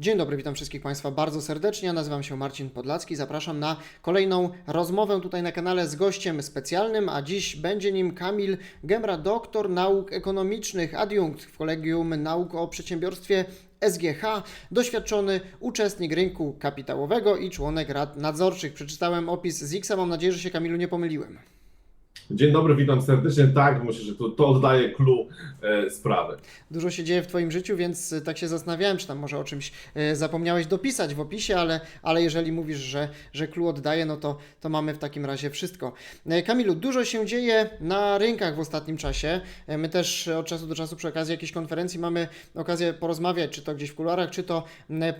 Dzień dobry, witam wszystkich Państwa bardzo serdecznie. Ja nazywam się Marcin Podlacki. Zapraszam na kolejną rozmowę tutaj na kanale z gościem specjalnym, a dziś będzie nim Kamil Gemra, doktor nauk ekonomicznych, adiunkt w Kolegium Nauk o Przedsiębiorstwie SGH, doświadczony uczestnik rynku kapitałowego i członek rad nadzorczych. Przeczytałem opis z Xa, mam nadzieję, że się Kamilu nie pomyliłem. Dzień dobry, witam serdecznie. Tak, myślę, że to, to oddaje clue e, sprawy. Dużo się dzieje w Twoim życiu, więc y, tak się zastanawiałem, czy tam może o czymś y, zapomniałeś dopisać w opisie, ale, ale jeżeli mówisz, że, że clue oddaje, no to, to mamy w takim razie wszystko. E, Kamilu, dużo się dzieje na rynkach w ostatnim czasie. E, My też od czasu do czasu przy okazji jakiejś konferencji mamy okazję porozmawiać, czy to gdzieś w kuluarach, czy to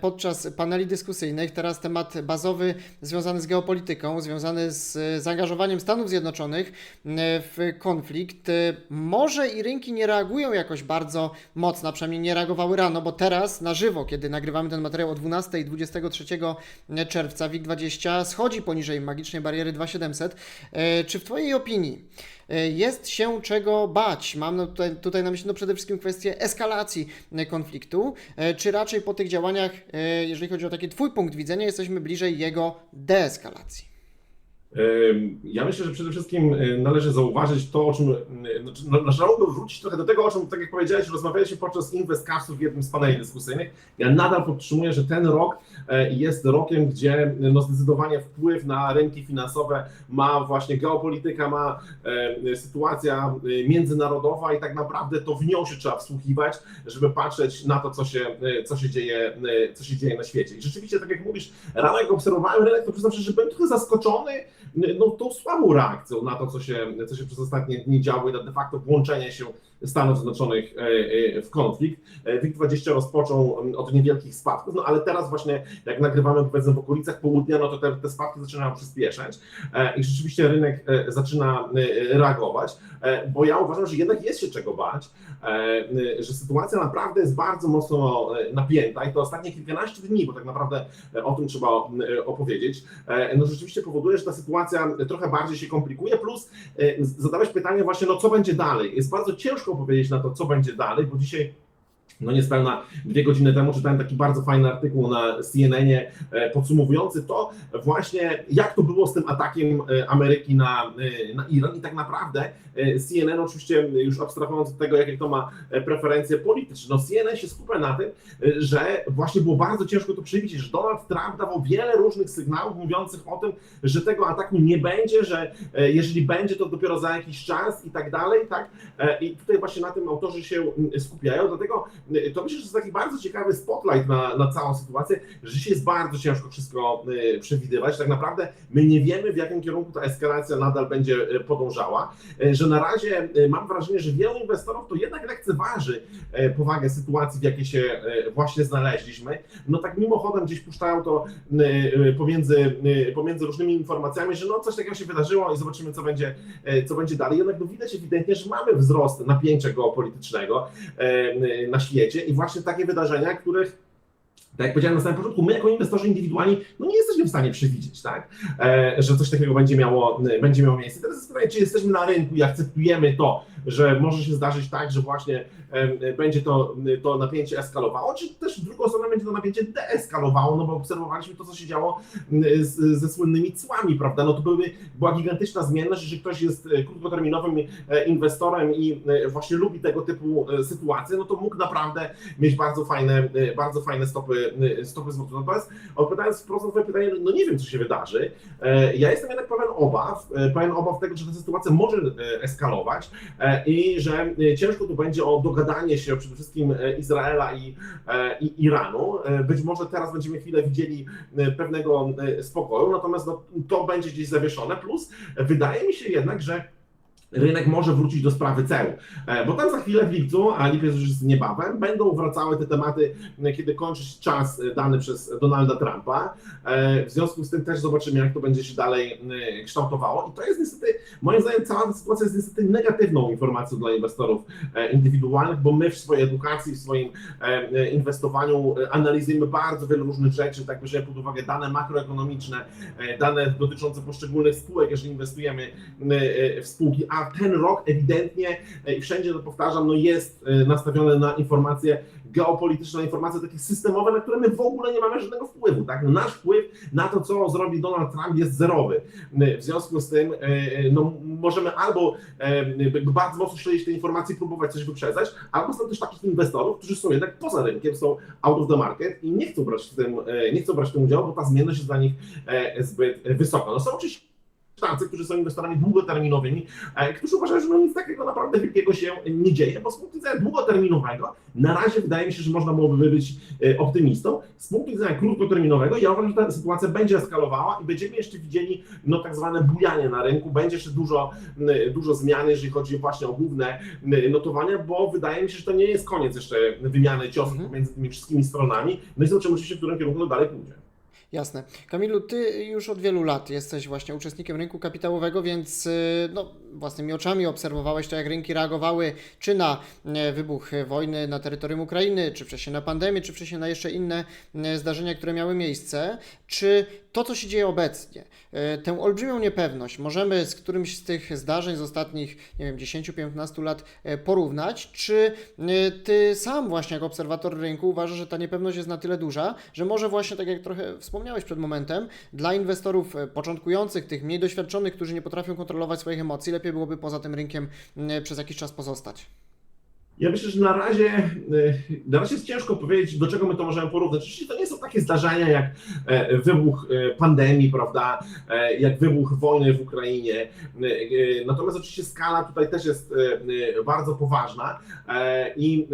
podczas paneli dyskusyjnych. Teraz temat bazowy związany z geopolityką, związany z e, zaangażowaniem Stanów Zjednoczonych w konflikt. E, Może i rynki nie reagują jakoś bardzo mocno, przynajmniej nie reagowały rano, bo teraz na żywo, kiedy nagrywamy ten materiał o 12 i 23 czerwca, WIG20 schodzi poniżej magicznej bariery 2700. E, Czy w Twojej opinii e, jest się czego bać? Mam no tutaj, tutaj na myśli no przede wszystkim kwestię eskalacji e, konfliktu, e, czy raczej po tych działaniach, e, jeżeli chodzi o taki Twój punkt widzenia, jesteśmy bliżej jego deeskalacji? Ja myślę, że przede wszystkim y, należy zauważyć to, o czym, y, znaczy, no, należałoby wrócić trochę do tego, o czym, tak jak powiedziałeś, rozmawialiśmy podczas Investcastów w jednym z paneli dyskusyjnych. Ja nadal podtrzymuję, że ten rok e, jest rokiem, gdzie no, zdecydowanie wpływ na rynki finansowe ma właśnie geopolityka, ma e, sytuacja e, międzynarodowa i tak naprawdę to w nią się trzeba wsłuchiwać, żeby patrzeć na to, co się, e, co się, dzieje, e, co się dzieje na świecie. I rzeczywiście, tak jak mówisz, rano jak obserwowałem rynek, to przyznam szczerze, że byłem trochę zaskoczony, no, tą słabą reakcją na to, co się, co się przez ostatnie dni działo i na de facto włączenie się Stanów Zjednoczonych e, e, w konflikt. E, WIG20 rozpoczął mm, od niewielkich spadków, no ale teraz właśnie jak nagrywamy powiedzmy w okolicach południa, no to te, te spadki zaczynają przyspieszać i rzeczywiście rynek zaczyna reagować, bo ja uważam, że jednak jest się czego bać, że sytuacja naprawdę jest bardzo mocno napięta i to ostatnie kilkanaście dni, bo tak naprawdę o tym trzeba e, opowiedzieć, no rzeczywiście powoduje, że ta sytuacja trochę bardziej się komplikuje, plus zadałeś pytanie właśnie, no co będzie dalej? Jest bardzo ciężko powiedzieć na to, co będzie dalej, bo dzisiaj no niespełna dwie godziny temu czytałem taki bardzo fajny artykuł na CNN-ie e, podsumowujący to właśnie, jak to było z tym atakiem e, Ameryki na, e, na Iran i tak naprawdę CNN oczywiście już abstrahując od tego, jakie to ma preferencje polityczne, no CNN się skupia na tym, że właśnie było bardzo ciężko to przewidzieć, że Donald Trump dawał wiele różnych sygnałów mówiących o tym, że tego ataku nie będzie, że jeżeli będzie, to dopiero za jakiś czas i tak dalej, tak? I tutaj właśnie na tym autorzy się skupiają, dlatego to myślę, że jest taki bardzo ciekawy spotlight na, na całą sytuację, że dzisiaj jest bardzo ciężko wszystko y, przewidywać. Tak naprawdę my nie wiemy, w jakim kierunku ta eskalacja nadal będzie y, podążała, y, że na razie mam wrażenie, że wielu inwestorów to jednak lekceważy powagę sytuacji, w jakiej się właśnie znaleźliśmy. No tak mimochodem gdzieś puszczają to pomiędzy, pomiędzy różnymi informacjami, że no coś takiego się wydarzyło i zobaczymy, co będzie, co będzie dalej. Jednak no widać ewidentnie, że mamy wzrost napięcia geopolitycznego na świecie i właśnie takie wydarzenia, których tak jak powiedziałem na samym początku, my jako inwestorzy indywidualni no nie jesteśmy w stanie przewidzieć, tak? E, że coś takiego będzie miało, będzie miało miejsce. Teraz jest pytanie, czy jesteśmy na rynku i akceptujemy to, że może się zdarzyć tak, że właśnie e, będzie to, to napięcie eskalowało, czy też w drugą stronę będzie to napięcie deeskalowało, no bo obserwowaliśmy to, co się działo z, ze słynnymi cłami, prawda? No to były, była gigantyczna zmienność, jeżeli ktoś jest e, krótkoterminowym inwestorem i właśnie lubi tego typu sytuacje, no to mógł naprawdę mieć bardzo fajne, bardzo fajne stopy, stopy zwrotu. Natomiast odpowiadając wprost na twoje pytanie, no nie wiem, co się wydarzy. E, Ja jestem jednak pełen obaw, e, pełen obaw tego, że ta sytuacja może e, eskalować i że ciężko tu będzie o dogadanie się przede wszystkim Izraela i, i Iranu. Być może teraz będziemy chwilę widzieli pewnego spokoju, natomiast no, to będzie gdzieś zawieszone. Plus wydaje mi się jednak, że rynek może wrócić do sprawy ceł, E, bo tam za chwilę w lipcu, a lipiec już jest niebawem, będą wracały te tematy, kiedy kończy się czas e, dany przez Donalda Trumpa. E, W związku z tym też zobaczymy, jak to będzie się dalej kształtowało. I to jest niestety, moim zdaniem, cała sytuacja jest niestety negatywną informacją dla inwestorów indywidualnych, bo my w swojej edukacji, w swoim inwestowaniu analizujemy bardzo wiele różnych rzeczy, tak bierzemy pod uwagę dane makroekonomiczne, dane dotyczące poszczególnych spółek, jeżeli inwestujemy w spółki, a ten rok ewidentnie e, i wszędzie to powtarzam, no jest e, nastawiony na informacje geopolityczna informacja, takie systemowe, na które my w ogóle nie mamy żadnego wpływu. Tak? No nasz wpływ na to, co zrobi Donald Trump jest zerowy. W związku z tym e, no, możemy albo e, bardzo mocno śledzić te informacje, próbować coś wyprzedzać, albo są też takich inwestorów, którzy są jednak poza rynkiem, są out of the market i nie chcą brać w tym, e, nie chcą brać w tym udziału, bo ta zmienność jest dla nich e, zbyt wysoka. No są oczywiście tacy, którzy są inwestorami długoterminowymi, e, którzy uważają, że no nic takiego naprawdę wielkiego się nie dzieje, bo z punktu widzenia długoterminowego na razie wydaje mi się, że można byłoby być e, optymistą. Z punktu widzenia krótkoterminowego ja uważam, że ta sytuacja będzie eskalowała i będziemy jeszcze widzieli no, tak zwane bujanie na rynku, będzie jeszcze dużo, dużo zmian, jeżeli chodzi właśnie o główne notowania, bo wydaje mi się, że to nie jest koniec jeszcze wymiany ciosów Mhm. między tymi wszystkimi stronami. No i zobaczymy oczywiście, w którym kierunku to dalej pójdzie. Jasne. Kamilu, ty już od wielu lat jesteś właśnie uczestnikiem rynku kapitałowego, więc y, no, własnymi oczami obserwowałeś to, jak rynki reagowały czy na e, wybuch wojny na terytorium Ukrainy, czy wcześniej na pandemię, czy wcześniej na jeszcze inne e, zdarzenia, które miały miejsce. Czy to, co się dzieje obecnie, e, tę olbrzymią niepewność możemy z którymś z tych zdarzeń z ostatnich, nie wiem, 10-15 lat e, porównać? Czy e, ty sam właśnie jako obserwator rynku uważasz, że ta niepewność jest na tyle duża, że może właśnie, tak jak trochę wspomniałeś przed momentem, dla inwestorów początkujących, tych mniej doświadczonych, którzy nie potrafią kontrolować swoich emocji, lepiej byłoby poza tym rynkiem przez jakiś czas pozostać? Ja myślę, że na razie, y, na razie jest ciężko powiedzieć, do czego my to możemy porównać. Oczywiście to nie są takie zdarzenia jak e, wybuch e, pandemii, prawda, e, jak wybuch wojny w Ukrainie. Natomiast oczywiście skala tutaj też jest bardzo poważna i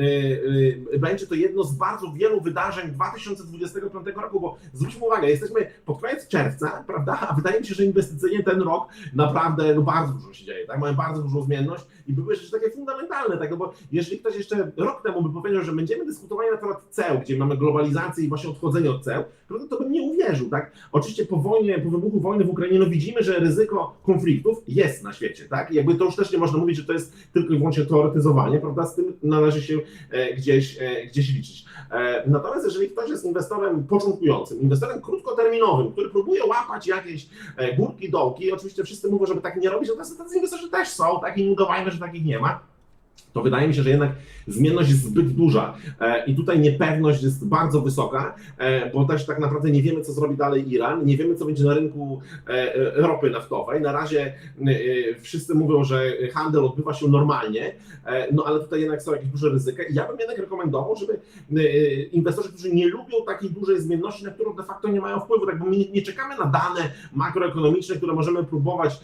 będzie to jedno z bardzo wielu wydarzeń 2025 roku, bo zwróćmy uwagę, jesteśmy pod koniec czerwca, prawda, a wydaje mi się, że inwestycyjnie ten rok naprawdę no, bardzo dużo się dzieje, tak, mamy bardzo dużą zmienność i były rzeczy takie fundamentalne, tak, no bo jeżeli ktoś jeszcze rok temu by powiedział, że będziemy dyskutowali na temat ceł, gdzie mamy globalizację i właśnie odchodzenie od ceł, prawda, to bym nie uwierzył, tak. Oczywiście po wojnie, po wybuchu wojny w Ukrainie, no widzimy, że ryzyko konfliktów jest na świecie, tak, i jakby to już też nie można mówić, że to jest tylko i wyłącznie teoretyzowanie, prawda, z tym należy się e, gdzieś, e, gdzieś liczyć. E, natomiast jeżeli ktoś jest inwestorem początkującym, inwestorem krótkoterminowym, który próbuje łapać jakieś górki, dołki, oczywiście wszyscy mówią, żeby tak nie robić, natomiast tacy inwestorzy też są, tak, i nie udawajmy, że takich nie ma to wydaje mi się, że jednak zmienność jest zbyt duża. E, i tutaj niepewność jest bardzo wysoka, e, bo też tak naprawdę nie wiemy, co zrobi dalej Iran, nie wiemy, co będzie na rynku e, ropy naftowej. Na razie wszyscy mówią, że handel odbywa się normalnie, no ale tutaj jednak są jakieś duże ryzyka. I ja bym jednak rekomendował, żeby inwestorzy, którzy nie lubią takiej dużej zmienności, na którą de facto nie mają wpływu, tak? Bo my nie, czekamy na dane makroekonomiczne, które możemy próbować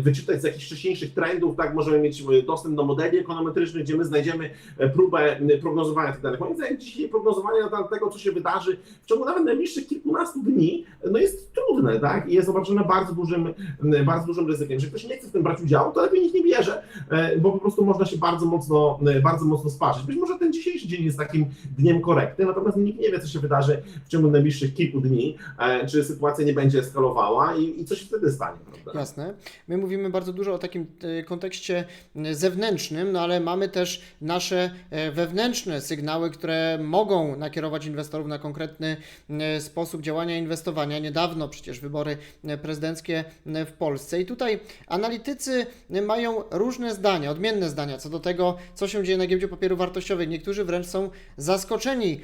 wyczytać z jakichś wcześniejszych trendów, tak? Możemy mieć dostęp do modeli ekonometrycznych, gdzie my znajdziemy e, próbę prognozowania tych danych. Moim zdaniem dzisiaj prognozowanie na tego, co się wydarzy w ciągu nawet najbliższych kilkunastu dni, no jest trudne, tak? I jest obarczone bardzo dużym, bardzo dużym ryzykiem. Jeżeli ktoś nie chce w tym brać udziału, to lepiej niech nie bierze, e, bo po prostu można się bardzo mocno, bardzo mocno sparzyć. Być może ten dzisiejszy dzień jest takim dniem korekty, natomiast nikt nie wie, co się wydarzy w ciągu najbliższych kilku dni, e, czy sytuacja nie będzie eskalowała i, i co się wtedy stanie, prawda? Jasne. My mówimy bardzo dużo o takim kontekście zewnętrznym, no ale mamy też nasze e, wewnętrzne sygnały, które mogą nakierować inwestorów na konkretny e, sposób działania inwestowania. Niedawno przecież wybory e, prezydenckie w Polsce i tutaj analitycy mają różne zdania, odmienne zdania co do tego, co się dzieje na giełdzie papierów wartościowych. Niektórzy wręcz są zaskoczeni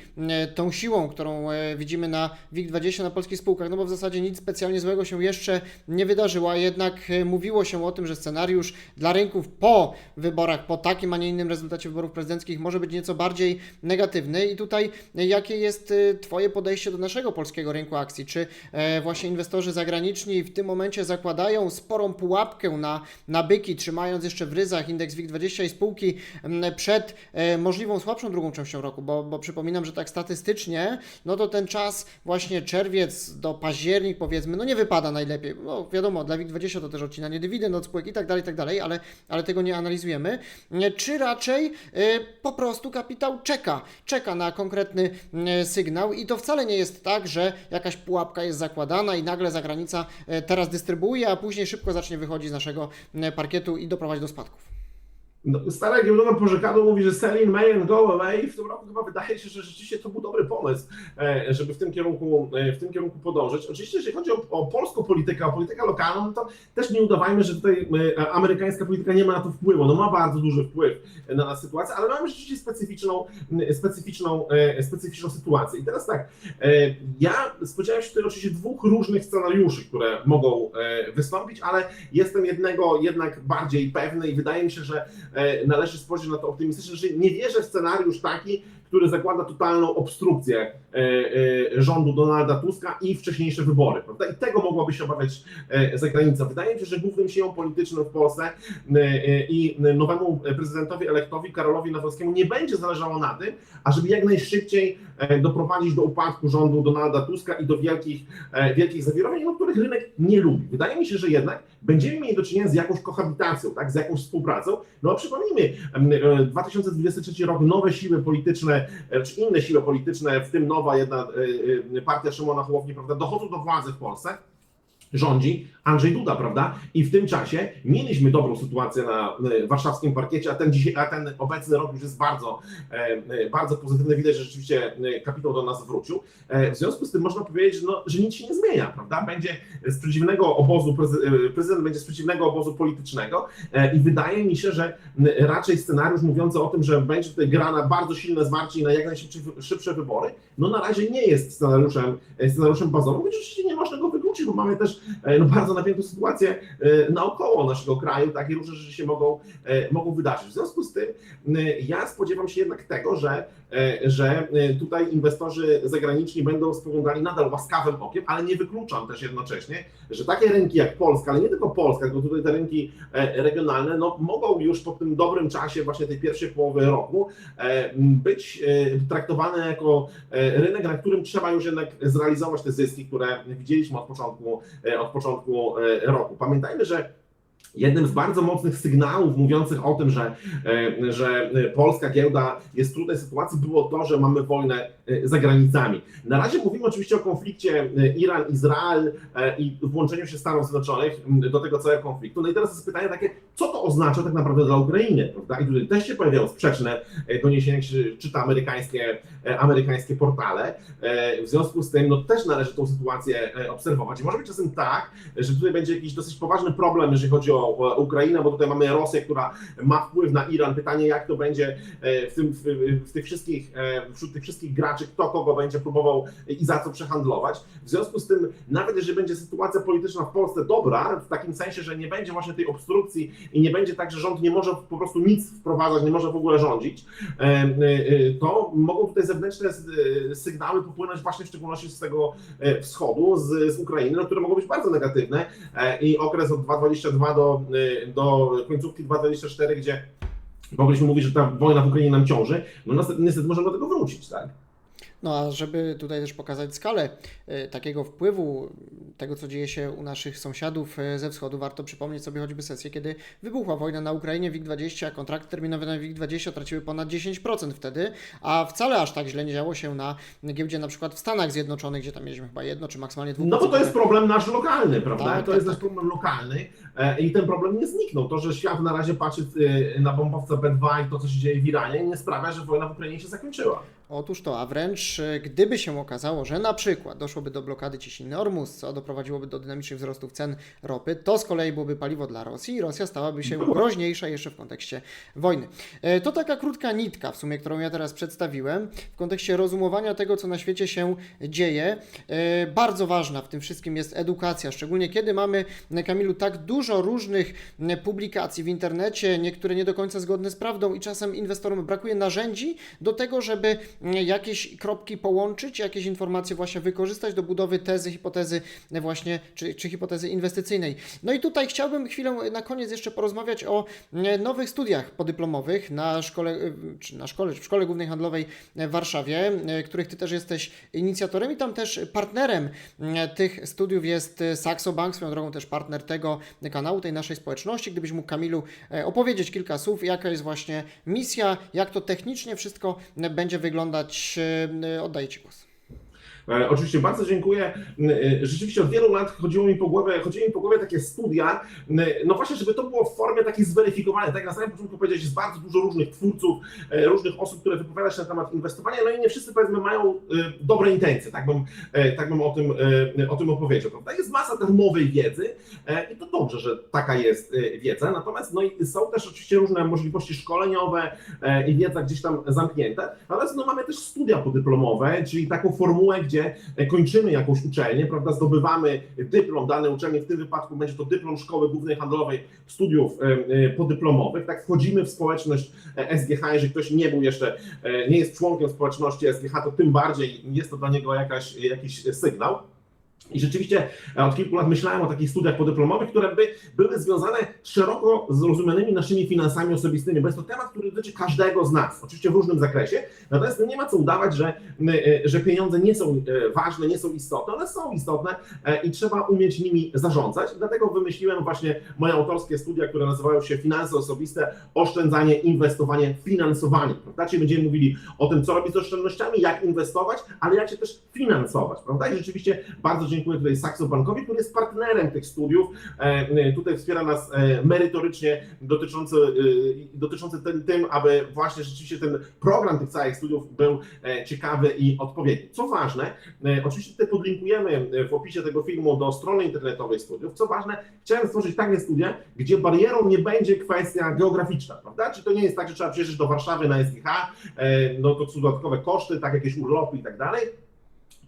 tą siłą, którą widzimy na WIG20 na polskich spółkach, no bo w zasadzie nic specjalnie złego się jeszcze nie wydarzyło, a jednak mówiło się o tym, że scenariusz dla rynków po wyborach, po takim, a nie innym rezultacie wyborów prezydenckich może być nieco bardziej negatywny. I tutaj e, jakie jest e, Twoje podejście do naszego polskiego rynku akcji? Czy e, właśnie inwestorzy zagraniczni w tym momencie zakładają sporą pułapkę na, na byki, trzymając jeszcze w ryzach indeks WIG20 i spółki przed możliwą słabszą drugą częścią roku, bo, bo przypominam, że tak statystycznie, no to ten czas właśnie czerwiec do październik powiedzmy, no nie wypada najlepiej. No wiadomo, dla WIG20 to też odcinanie dywidend od spółek i tak dalej, i tak dalej, ale, ale tego nie analizujemy. Czy raczej e, po prostu kapitał czeka, czeka na konkretny e, sygnał i to wcale nie jest tak, że jakaś pułapka jest zakładana i nagle zagranica e, teraz dystrybuuje, a później szybko zacznie wychodzić z naszego e, parkietu i doprowadzi do spadków. No, stare giełdowe pożekadło mówi, że sell in May and go away. W tym roku chyba wydaje się, że rzeczywiście to był dobry pomysł, e, żeby w tym kierunku, e, w tym kierunku podążyć. Oczywiście, jeżeli chodzi o, o polską politykę, o politykę lokalną, no to też nie udawajmy, że tutaj e, amerykańska polityka nie ma na to wpływu. No ma bardzo duży wpływ na nas sytuację, ale mamy rzeczywiście specyficzną, specyficzną, specyficzną sytuację. I teraz tak, ja spodziewałem się tutaj oczywiście dwóch różnych scenariuszy, które mogą wystąpić, ale jestem jednego jednak bardziej pewny i wydaje mi się, że należy spojrzeć na to optymistycznie, że nie wierzę w scenariusz taki, który zakłada totalną obstrukcję e, e, rządu Donalda Tuska i wcześniejsze wybory. Prawda? I tego mogłaby się obawiać e, zagranica. Wydaje mi się, że głównym siłą polityczną w Polsce i nowemu prezydentowi elektowi Karolowi Nawrockiemu nie będzie zależało na tym, ażeby jak najszybciej doprowadzić do upadku rządu Donalda Tuska i do wielkich, wielkich zawirowań, no, których rynek nie lubi. Wydaje mi się, że jednak będziemy mieli do czynienia z jakąś kohabitacją, tak, z jakąś współpracą. No a przypomnijmy, em, e, 2023 rok, nowe siły polityczne, e, czy inne siły polityczne, w tym nowa jedna e, e, partia Szymona Hołowni, prawda, dochodzą do władzy w Polsce rządzi Andrzej Duda, prawda? I w tym czasie mieliśmy dobrą sytuację na e, warszawskim parkiecie, a ten, dzisiaj, a ten obecny rok już jest bardzo, e, e, bardzo pozytywny. Widać, że rzeczywiście kapitał do nas wrócił. W związku z tym można powiedzieć, że, no, że nic się nie zmienia, prawda? Będzie z przeciwnego obozu, prezy- prezydent będzie z przeciwnego obozu politycznego i wydaje mi się, że raczej scenariusz mówiący o tym, że będzie tutaj grana bardzo silne zwarcie i na jak najszybsze szybsze wybory, no na razie nie jest scenariuszem, scenariuszem bazowym, oczywiście nie można go wykluczyć, bo mamy też e, no, bardzo napiętą sytuację e, naokoło naszego kraju, takie różne rzeczy się mogą, e, mogą wydarzyć. W związku z tym ja spodziewam się jednak tego, że, że tutaj inwestorzy zagraniczni będą spoglądali nadal łaskawym okiem, ale nie wykluczam też jednocześnie, że takie rynki jak Polska, ale nie tylko Polska, tylko tutaj te rynki regionalne, no, mogą już po tym dobrym czasie właśnie tej pierwszej połowy roku być traktowane jako rynek, na którym trzeba już jednak zrealizować te zyski, które widzieliśmy od początku, e, od początku e, roku. Pamiętajmy, że Jednym z bardzo mocnych sygnałów mówiących o tym, że, e, że polska giełda jest w trudnej sytuacji, było to, że mamy wojnę e, za granicami. Na razie mówimy oczywiście o konflikcie e, Iran-Izrael i włączeniu się Stanów Zjednoczonych do tego całego konfliktu. No i teraz jest pytanie takie, co to oznacza tak naprawdę dla Ukrainy? Prawda? I tutaj też się pojawiają sprzeczne doniesienia, jak się czyta amerykańskie, amerykańskie portale. W związku z tym no, też należy tą sytuację obserwować. I może być czasem tak, że tutaj będzie jakiś dosyć poważny problem, jeżeli chodzi o o Ukrainę, bo tutaj mamy Rosję, która ma wpływ na Iran. Pytanie, jak to będzie e, w, tym, w, tych wszystkich, e, wśród tych wszystkich graczy, kto kogo będzie próbował i za co przehandlować. W związku z tym, nawet jeżeli będzie sytuacja polityczna w Polsce dobra, w takim sensie, że nie będzie właśnie tej obstrukcji i nie będzie tak, że rząd nie może po prostu nic wprowadzać, nie może w ogóle rządzić, e, e, to mogą tutaj zewnętrzne e, sygnały popłynąć właśnie w szczególności z tego e, wschodu, z, z Ukrainy, no, które mogą być bardzo negatywne e, i okres od 2022 do, e, do końcówki 2024, gdzie mogliśmy mówić, że ta wojna w Ukrainie nam ciąży, no niestety możemy do tego wrócić, tak? No a żeby tutaj też pokazać skalę e, takiego wpływu, tego co dzieje się u naszych sąsiadów e, ze wschodu, warto przypomnieć sobie choćby sesję, kiedy wybuchła wojna na Ukrainie, WIG-20, a kontrakty terminowe na WIG-20 traciły ponad 10% wtedy, a wcale aż tak źle nie działo się na giełdzie na przykład w Stanach Zjednoczonych, gdzie tam mieliśmy chyba jedno czy maksymalnie dwóch No bo to jest problem nasz lokalny, prawda? Tak, to tak, jest tak. nasz problem lokalny e, i ten problem nie zniknął. To, że świat na razie patrzy na bombowce B2 i to, co się dzieje w Iranie, nie sprawia, że wojna w Ukrainie się zakończyła. Otóż to, a wręcz e, gdyby się okazało, że na przykład doszłoby do blokady ciśniny Ormus, co doprowadziłoby do dynamicznych wzrostów cen ropy, to z kolei byłoby paliwo dla Rosji i Rosja stałaby się groźniejsza jeszcze w kontekście wojny. E, To taka krótka nitka w sumie, którą ja teraz przedstawiłem w kontekście rozumowania tego, co na świecie się dzieje. E, Bardzo ważna w tym wszystkim jest edukacja, szczególnie kiedy mamy, Kamilu, tak dużo różnych publikacji w internecie, niektóre nie do końca zgodne z prawdą i czasem inwestorom brakuje narzędzi do tego, żeby jakieś kropki połączyć, jakieś informacje właśnie wykorzystać do budowy tezy, hipotezy e, właśnie, czy, czy hipotezy inwestycyjnej. No i tutaj chciałbym chwilę na koniec jeszcze porozmawiać o e, nowych studiach podyplomowych na szkole, e, czy na szkole, czy w Szkole Głównej Handlowej w Warszawie, e, których Ty też jesteś inicjatorem i tam też partnerem e, tych studiów jest e, Saxo Bank, swoją drogą też partner tego kanału, tej naszej społeczności. Gdybyś mógł Kamilu e, opowiedzieć kilka słów, jaka jest właśnie misja, jak to technicznie wszystko e, będzie wyglądać, e, oddaję Ci głos. E, oczywiście bardzo dziękuję. E, Rzeczywiście od wielu lat chodziło mi po głowie, mi po głowie takie studia, e, no właśnie, żeby to było w formie takiej zweryfikowanej. Tak na samym początku powiedziałeś, jest bardzo dużo różnych twórców, różnych osób, które wypowiada się na temat inwestowania, no i nie wszyscy powiedzmy mają dobre intencje, tak bym, tak bym o, tym, o tym opowiedział. Prawda? Jest masa darmowej wiedzy i to dobrze, że taka jest wiedza, natomiast no i są też oczywiście różne możliwości szkoleniowe i wiedza gdzieś tam zamknięte, natomiast no mamy też studia podyplomowe, czyli taką formułę, gdzie e, kończymy jakąś uczelnię, prawda, zdobywamy dyplom danej uczelni, w tym wypadku będzie to dyplom Szkoły Głównej Handlowej Studiów Podyplomowych, tak, wchodzimy w społeczność e, SGH, jeżeli ktoś nie był jeszcze, e, nie jest członkiem społeczności SGH, to tym bardziej jest to dla niego jakaś, jakiś sygnał. I rzeczywiście e, od kilku lat myślałem o takich studiach podyplomowych, które by były związane szeroko zrozumianymi naszymi finansami osobistymi, bo jest to temat, który dotyczy każdego z nas, oczywiście w różnym zakresie. Natomiast nie ma co udawać, że, e, że pieniądze nie są e, ważne, nie są istotne, one są istotne i trzeba umieć nimi zarządzać. Dlatego wymyśliłem właśnie moje autorskie studia, które nazywają się Finanse Osobiste, Oszczędzanie, Inwestowanie, Finansowanie. Prawda? Czyli będziemy mówili o tym, co robić z oszczędnościami, jak inwestować, ale jak się też finansować. Prawda? I rzeczywiście bardzo dziękuję tutaj Saxo Bankowi, który jest partnerem tych studiów. E, Tutaj wspiera nas e, merytorycznie dotyczący, e, dotyczący tym, aby właśnie rzeczywiście ten program tych całych studiów był e, ciekawy i odpowiedni. Co ważne, e, oczywiście tutaj podlinkujemy w opisie tego filmu do strony internetowej studiów. Co ważne, chciałem stworzyć takie studia, gdzie barierą nie będzie kwestia geograficzna, prawda? Czy to nie jest tak, że trzeba przyjeżdżać do Warszawy na SGH, e, no to są dodatkowe koszty, tak jakieś urlopy i tak dalej.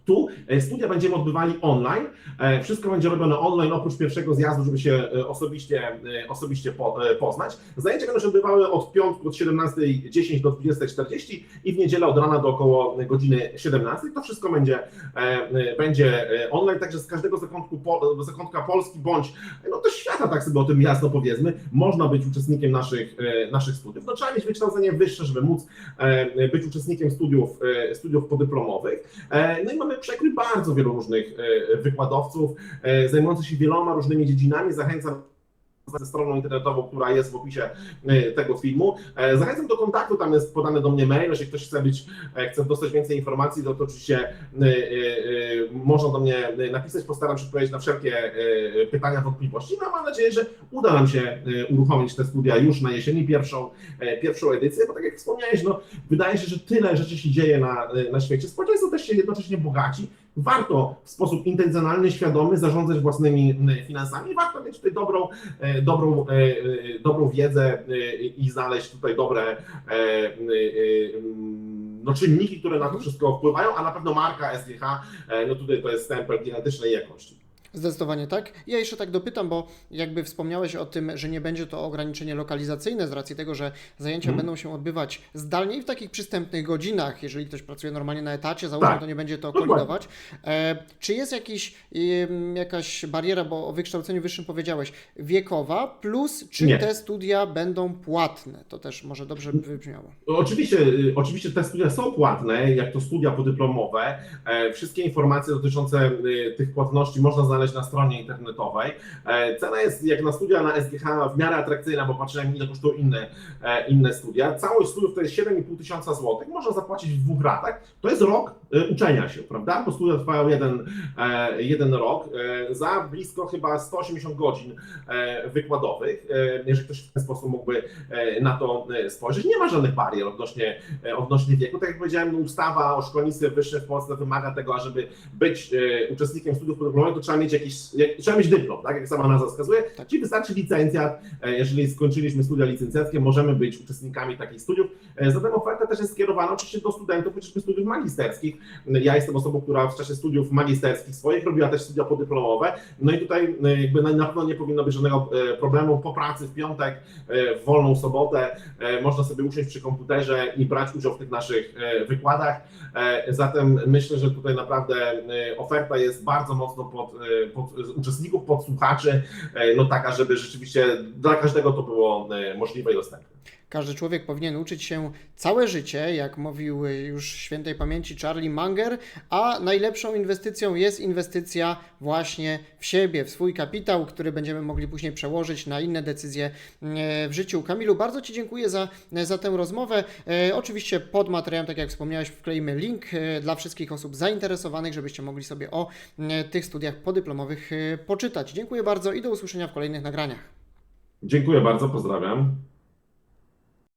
Tu e, studia będziemy odbywali online. E, Wszystko będzie robione online, oprócz pierwszego zjazdu, żeby się e, osobiście, osobiście po, poznać. Zajęcia będą się odbywały od piątku od 17.10 do 20.40 i w niedzielę od rana do około godziny 17. To wszystko będzie, będzie online, także z każdego zakątku, zakątka Polski bądź no to świata, tak sobie o tym jasno powiedzmy, można być uczestnikiem naszych, naszych studiów. No trzeba mieć wykształcenie wyższe, żeby móc być uczestnikiem studiów, studiów podyplomowych. No i mamy przekrój bardzo wielu różnych e, wykładowców e, zajmujących się wieloma różnymi dziedzinami. Zachęcam ze stroną internetową, która jest w opisie e, tego filmu. E, Zachęcam do kontaktu, tam jest podany do mnie mail, jeżeli ktoś chce być, e, chce dostać więcej informacji, to, to oczywiście można do mnie napisać, postaram się odpowiedzieć na wszelkie pytania, wątpliwości. No mam nadzieję, że uda nam się uruchomić te studia już na jesieni, pierwszą, pierwszą edycję, bo tak jak wspomniałeś, no wydaje się, że tyle rzeczy się dzieje na, na świecie. Społeczeństwo też się jednocześnie bogaci. Warto w sposób intencjonalny, świadomy zarządzać własnymi m, finansami. Warto mieć tutaj dobrą, e, dobrą, e, e, dobrą wiedzę e, i znaleźć tutaj dobre e, e, e, mm, no, czynniki, które na to wszystko wpływają, a na pewno marka SGH, e, no tutaj to jest stempel gigantycznej jakości. Zdecydowanie tak. Ja jeszcze tak dopytam, bo jakby wspomniałeś o tym, że nie będzie to ograniczenie lokalizacyjne z racji tego, że zajęcia Mhm. będą się odbywać zdalnie i w takich przystępnych godzinach. Jeżeli ktoś pracuje normalnie na etacie, załóżmy, Tak. to nie będzie to kolidować. E, czy jest jakiś, jakaś bariera, bo o wykształceniu wyższym powiedziałeś, wiekowa, plus czy Nie. te studia będą płatne? To też może dobrze by wybrzmiało. Oczywiście, y, oczywiście te studia są płatne, jak to studia podyplomowe. E, Wszystkie informacje dotyczące y, tych płatności można znaleźć na stronie internetowej. E, Cena jest jak na studia na SGH w miarę atrakcyjna, bo patrzyłem ile kosztują inne, e, inne studia. Całość studiów to jest 7,5 tysiąca złotych, można zapłacić w dwóch ratach. To jest rok uczenia się, prawda? Bo studia trwają jeden, e, jeden rok. E, Za blisko chyba 180 godzin e, wykładowych, e, jeżeli ktoś w ten sposób mógłby e, na to e, spojrzeć. Nie ma żadnych barier odnośnie, e, odnośnie wieku. Tak jak powiedziałem, no, ustawa o szkolnictwie wyższym w Polsce wymaga tego, ażeby być e, uczestnikiem studiów podyplomowych, to trzeba mieć jakiś, jak, trzeba mieć dyplom, tak jak sama nazwa wskazuje, Tak. czyli wystarczy licencjat. E, Jeżeli skończyliśmy studia licencjackie, możemy być uczestnikami takich studiów. E, Zatem oferta też jest skierowana oczywiście do studentów chociażby studiów magisterskich. Ja jestem osobą, która w czasie studiów magisterskich swoich robiła też studia podyplomowe. No i tutaj e, jakby na pewno nie powinno być żadnego e, problemu po pracy w piątek, w wolną sobotę. Można sobie usiąść przy komputerze i brać udział w tych naszych wykładach. Zatem myślę, że tutaj naprawdę oferta jest bardzo mocno pod, pod uczestników, pod słuchaczy, no taka, żeby rzeczywiście dla każdego to było możliwe i dostępne. Każdy człowiek powinien uczyć się całe życie, jak mówił już świętej pamięci Charlie Munger, a najlepszą inwestycją jest inwestycja właśnie w siebie, w swój kapitał, który będziemy mogli później przełożyć na inne decyzje e, w życiu. Kamilu, bardzo Ci dziękuję za, za tę rozmowę. E, Oczywiście pod materiałem, tak jak wspomniałeś, wkleimy link e, dla wszystkich osób zainteresowanych, żebyście mogli sobie o tych studiach podyplomowych poczytać. Dziękuję bardzo i do usłyszenia w kolejnych nagraniach. Dziękuję bardzo, pozdrawiam.